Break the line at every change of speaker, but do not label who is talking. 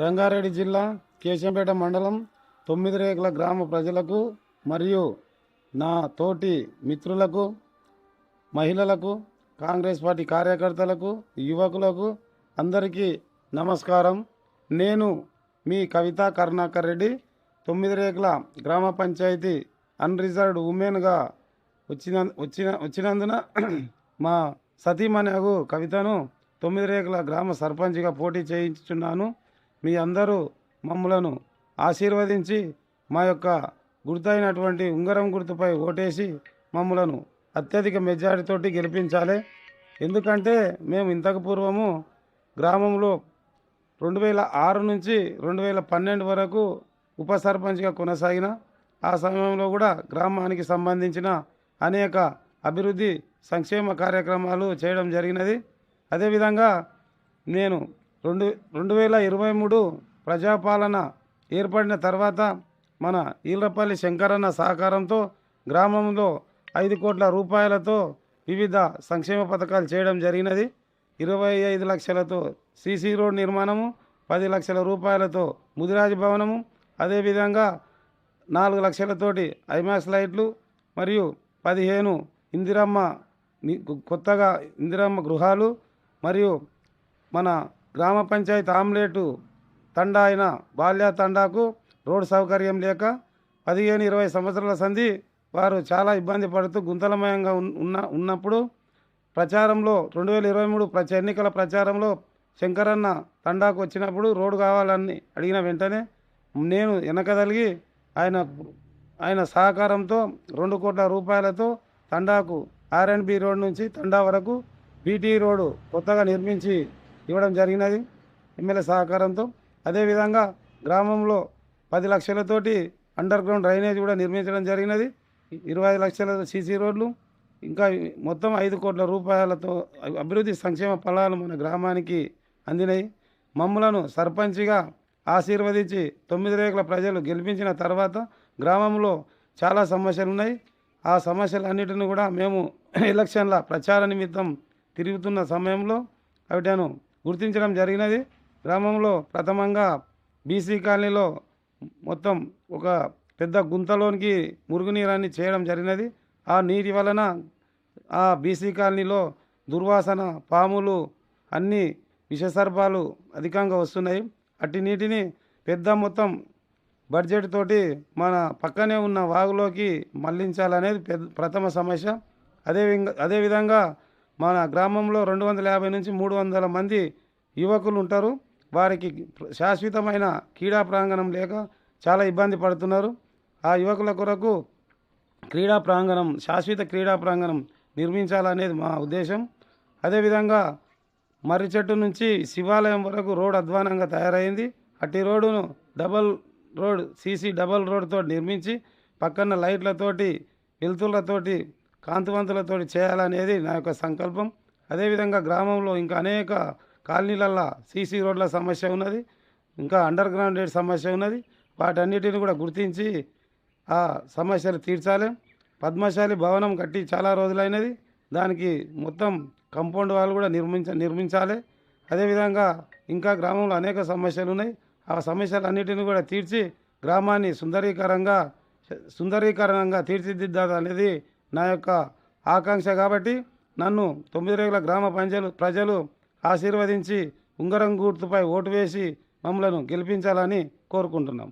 రంగారెడ్డి జిల్లా కేశంపేట మండలం తొమ్మిది రేకుల గ్రామ ప్రజలకు మరియు నా తోటి మిత్రులకు మహిళలకు కాంగ్రెస్ పార్టీ కార్యకర్తలకు యువకులకు అందరికీ నమస్కారం. నేను మీ కవితా కరుణాకర్ రెడ్డి. తొమ్మిది రేకుల గ్రామ పంచాయతీ అన్రిజర్వ్డ్ ఉమెన్గా వచ్చిన వచ్చిన వచ్చినందున మా సతీమణి కవితను తొమ్మిది రేకుల గ్రామ సర్పంచ్గా పోటీ చేయించున్నాను మీ అందరూ మమ్మలను ఆశీర్వదించి మా యొక్క గుర్తైనటువంటి ఉంగరం గుర్తుపై ఓటేసి మమ్మలను అత్యధిక మెజారిటీతోటి గెలిపించాలి. ఎందుకంటే మేము ఇంతకు పూర్వము గ్రామంలో రెండు వేల ఆరు నుంచి రెండు వేల పన్నెండు వరకు ఉప సర్పంచ్గా కొనసాగిన ఆ సమయంలో కూడా గ్రామానికి సంబంధించిన అనేక అభివృద్ధి సంక్షేమ కార్యక్రమాలు చేయడం జరిగినది. అదేవిధంగా నేను రెండు రెండు వేల ఇరవై మూడు ప్రజాపాలన ఏర్పడిన తర్వాత మన ఈలపల్లి శంకరన్న సహకారంతో గ్రామంలో ఐదు కోట్ల రూపాయలతో వివిధ సంక్షేమ పథకాలు చేయడం జరిగినది. ఇరవై ఐదు లక్షలతో సీసీ రోడ్ నిర్మాణము పది లక్షల రూపాయలతో ముదిరాజు భవనము అదేవిధంగా నాలుగు లక్షలతోటి ఐమాక్స్ లైట్లు మరియు పదిహేను ఇందిరమ్మ కొత్తగా ఇందిరమ్మ గృహాలు మరియు మన గ్రామ పంచాయతీ ఆమ్లెటు తండా అయిన బాల్య తండాకు రోడ్డు సౌకర్యం లేక పదిహేను ఇరవై సంవత్సరాల సంధి వారు చాలా ఇబ్బంది పడుతూ గుంతలమయంగా ఉన్- ఉన్న ఉన్నప్పుడు ప్రచారంలో రెండు వేల ఇరవై మూడు ప్రచ ఎన్నికల ప్రచారంలో శంకరన్న తండాకు వచ్చినప్పుడు రోడ్డు కావాలని అడిగిన వెంటనే నేను వెనకదలిగి ఆయన ఆయన సహకారంతో రెండు కోట్ల రూపాయలతో తండాకు ఆర్ అండ్ బి రోడ్ నుంచి తండా వరకు బీటీ రోడ్డు కొత్తగా నిర్మించి ఇవ్వడం జరిగినది. ఎమ్మెల్యే సహకారంతో అదేవిధంగా గ్రామంలో పది లక్షలతోటి అండర్ గ్రౌండ్ డ్రైనేజ్ కూడా నిర్మించడం జరిగినది. ఇరవై ఐదు లక్షల సీసీ రోడ్లు ఇంకా మొత్తం ఐదు కోట్ల రూపాయలతో అభివృద్ధి సంక్షేమ ఫలాలు మన గ్రామానికి అందినాయి. మమ్మలను సర్పంచ్గా ఆశీర్వదించి తొమ్మిది రేకుల ప్రజలు గెలిపించిన తర్వాత గ్రామంలో చాలా సమస్యలు ఉన్నాయి ఆ సమస్యలన్నిటిని కూడా మేము ఎలక్షన్ల ప్రచార నిమిత్తం తిరుగుతున్న సమయంలో వాటిను గుర్తించడం జరిగినది. గ్రామంలో ప్రథమంగా బీసీ కాలనీలో మొత్తం ఒక పెద్ద గుంతలోనికి మురుగునీరాన్ని చేయడం జరిగినది. ఆ నీటి వలన ఆ బీసీ కాలనీలో దుర్వాసన పాములు అన్ని విషసర్పాలు అధికంగా వస్తున్నాయి. అట్టి నీటిని పెద్ద మొత్తం బడ్జెట్ తోటి మన పక్కనే ఉన్న వాగులోకి మళ్ళించాలనేది పెద్ద ప్రథమ సమస్య. అదే అదేవిధంగా మన గ్రామంలో రెండు వందల యాభై నుంచి మూడు వందల మంది యువకులు ఉంటారు. వారికి శాశ్వతమైన క్రీడా ప్రాంగణం లేక చాలా ఇబ్బంది పడుతున్నారు. ఆ యువకుల కొరకు క్రీడా ప్రాంగణం శాశ్వత క్రీడా ప్రాంగణం నిర్మించాలనేది మా ఉద్దేశం. అదేవిధంగా మర్రి చెట్టు నుంచి శివాలయం వరకు రోడ్ అధ్వానంగా తయారైంది. అట్టి రోడ్డును double road C C double రోడ్తో నిర్మించి పక్కన లైట్లతోటి వెలుతుర్లతోటి కాంతివంతులతో చేయాలనేది నా యొక్క సంకల్పం. అదేవిధంగా గ్రామంలో ఇంకా అనేక కాలనీలల్లో సీసీ రోడ్ల సమస్య ఉన్నది. ఇంకా అండర్ గ్రౌండ్ రేట్ సమస్య ఉన్నది. వాటన్నిటిని కూడా గుర్తించి ఆ సమస్యలు తీర్చాలి. పద్మశాలి భవనం కట్టి చాలా రోజులైనది. దానికి మొత్తం కంపౌండ్ వాళ్ళు కూడా నిర్మించ నిర్మించాలి. అదేవిధంగా ఇంకా గ్రామంలో అనేక సమస్యలు ఉన్నాయి. ఆ సమస్యలన్నిటిని కూడా తీర్చి గ్రామాన్ని సుందరీకరంగా సుందరీకరణంగా తీర్చిదిద్దాలనేది నా యొక్క ఆకాంక్ష కాబట్టి నన్ను తొమ్మిది రేగుల గ్రామ పంచాయలు ప్రజలు ఆశీర్వదించి ఉంగరం గుర్తుపై ఓటు వేసి మమ్మలను గెలిపించాలని కోరుకుంటున్నాం.